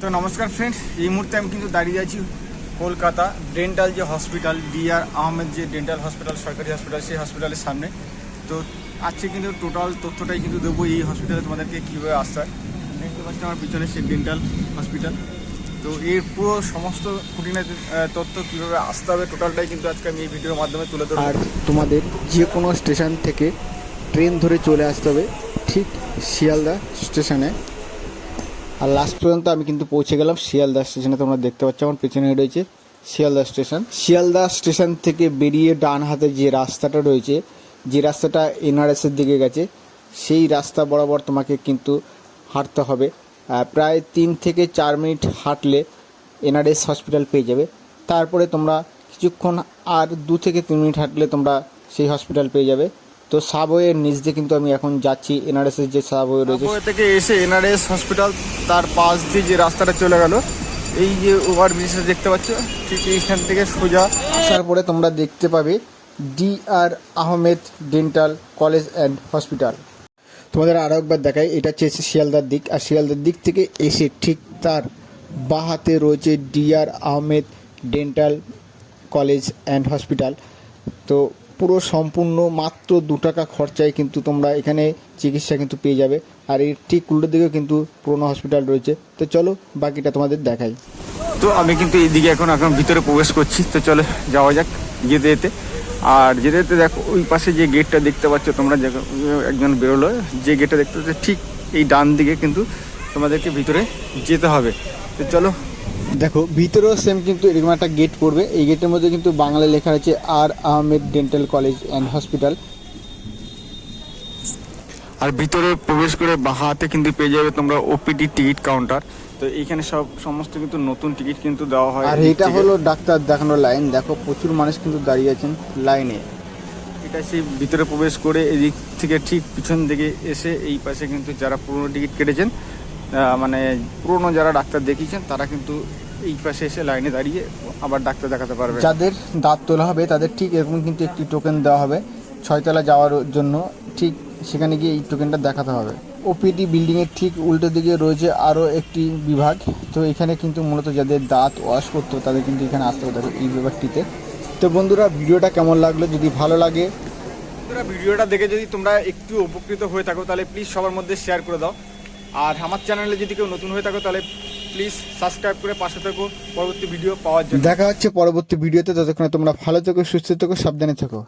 তো নমস্কার ফ্রেন্ড এই মুহূর্তে আমি কিন্তু দাঁড়িয়ে আছি কলকাতা ডেন্টাল যে হসপিটাল ডি আর আহমেদ যে ডেন্টাল হসপিটাল সরকারি হসপিটাল সেই হসপিটালের সামনে। তো আজকে কিন্তু টোটাল তথ্যটাই কিন্তু দেবো এই হসপিটালে তোমাদেরকে কীভাবে আসতে হয়। দেখতে পাচ্ছি আমার পিছনে সেই ডেন্টাল হসপিটাল তো এর পুরো সমস্ত খুঁটিনাটি তথ্য কীভাবে আসতে হবে টোটালটাই কিন্তু আজকে আমি এই ভিডিওর মাধ্যমে তুলে ধরবো। আর তোমাদের যে কোনো স্টেশন থেকে ট্রেন ধরে চলে আসতে হবে, ঠিক শিয়ালদা স্টেশনে আর লাস্ট পর্যন্ত আমি কিন্তু পৌঁছে গেলাম শিয়ালদা স্টেশনে তোমরা দেখতে পাচ্ছ, আমার পেছনে রয়েছে শিয়ালদা স্টেশন শিয়ালদা স্টেশন থেকে বেরিয়ে ডান হাতে যে রাস্তাটা রয়েছে, যে রাস্তাটা এনআরএসের দিকে গেছে, সেই রাস্তা বরাবর তোমাকে কিন্তু হাঁটতে হবে। প্রায় তিন থেকে চার মিনিট হাঁটলে এনআরএস হসপিটাল পেয়ে যাবে। তারপরে তোমরা কিছুক্ষণ আর দু থেকে তিন মিনিট হাঁটলে তোমরা সেই হসপিটাল পেয়ে যাবে। তো সাবওয়ের নিচ দিয়ে কিন্তু আমি এখন যাচ্ছি। এনআরএসের যে সাবওয়ে রয়েছে থেকে এসে এনআরএস হসপিটাল তার পাশ দিয়ে যে রাস্তাটা চলে গেল এই যে ওভার ব্রিজটা দেখতে পাচ্ছ ঠিক এইখান থেকে সোজা আসার পরে তোমরা দেখতে পাবে D R Ahmed dental college and hospital. তোমাদের আরও একবার দেখাই এটা হচ্ছে শিয়ালদার দিক আর শিয়ালদার দিক থেকে এসে ঠিক তার বাঁ হাতে রয়েছে D R Ahmed dental college and hospital. তো পুরো সম্পূর্ণ মাত্র দু টাকা খরচায় কিন্তু তোমরা এখানে চিকিৎসা কিন্তু পেয়ে যাবে। আর এর ঠিক উল্টো দিকেও কিন্তু পুরোনো হসপিটাল রয়েছে। তো চলো বাকিটা তোমাদের দেখাই। তো আমি কিন্তু এইদিকে এখন এখন ভিতরে প্রবেশ করছি। তো চলো যাওয়া যাক যেতে যেতে। আর যেতে যেতে দেখো, ওই পাশে যে গেটটা দেখতে পাচ্ছ তোমরা একজন বেরোলো। যে গেটটা দেখতে পাচ্ছ ঠিক এই ডান দিকে কিন্তু তোমাদেরকে ভিতরে যেতে হবে। তো চলো দেখো ভিতরেও সেম কিন্তু এরকম একটা গেট পড়বে। এই গেটের মধ্যে কিন্তু বাংলায় লেখা আছে R Ahmed dental college and hospital আর ভিতরে প্রবেশ করে বাঁ হাতে কিন্তু পেয়ে যাবে তোমরা ওপিডি টিকিট কাউন্টার তো এইখানে সব সমস্ত কিন্তু নতুন টিকিট কিন্তু দেওয়া হয় আর এটা হলো ডাক্তার দেখানোর লাইন দেখো প্রচুর মানুষ কিন্তু দাঁড়িয়ে আছেন লাইনে এটা সেই ভিতরে প্রবেশ করে এদিক থেকে ঠিক পিছন দিকে এসে এই পাশে কিন্তু যারা পুরনো টিকিট কেটেছেন মানে পুরনো যারা ডাক্তার দেখিয়েছেন তারা কিন্তু এই পাশে এসে লাইনে দাঁড়িয়ে আবার ডাক্তার দেখাতে পারবে। যাদের দাঁত তোলা হবে তাদের ঠিক এরকম কিন্তু একটি টোকেন দেওয়া হবে। ছয়তলা যাওয়ার জন্য ঠিক সেখানে গিয়ে এই টোকেনটা দেখাতে হবে। ওপিডি বিল্ডিংয়ের ঠিক উল্টো দিকে রয়েছে আরও একটি বিভাগ। তো এখানে কিন্তু মূলত যাদের দাঁত ওয়াশ করতো তাদের কিন্তু এখানে আসতে হবে এই বিভাগটিতে তো বন্ধুরা ভিডিওটা কেমন লাগল? যদি ভালো লাগে ভিডিওটা দেখে যদি তোমরা একটু উপকৃত হয়ে থাকো তাহলে প্লিজ সবার মধ্যে শেয়ার করে দাও। আর আমার চ্যানেলে যদি কেউ নতুন হয়ে থাকো, তাহলে প্লিজ সাবস্ক্রাইব করে পাশে থাকো। পরবর্তী ভিডিও পাওয়ার জন্য। দেখা হচ্ছে পরবর্তী ভিডিওতে ততক্ষণে তোমরা ভালো থেকো, সুস্থ থেকো, সাবধানে থেকো।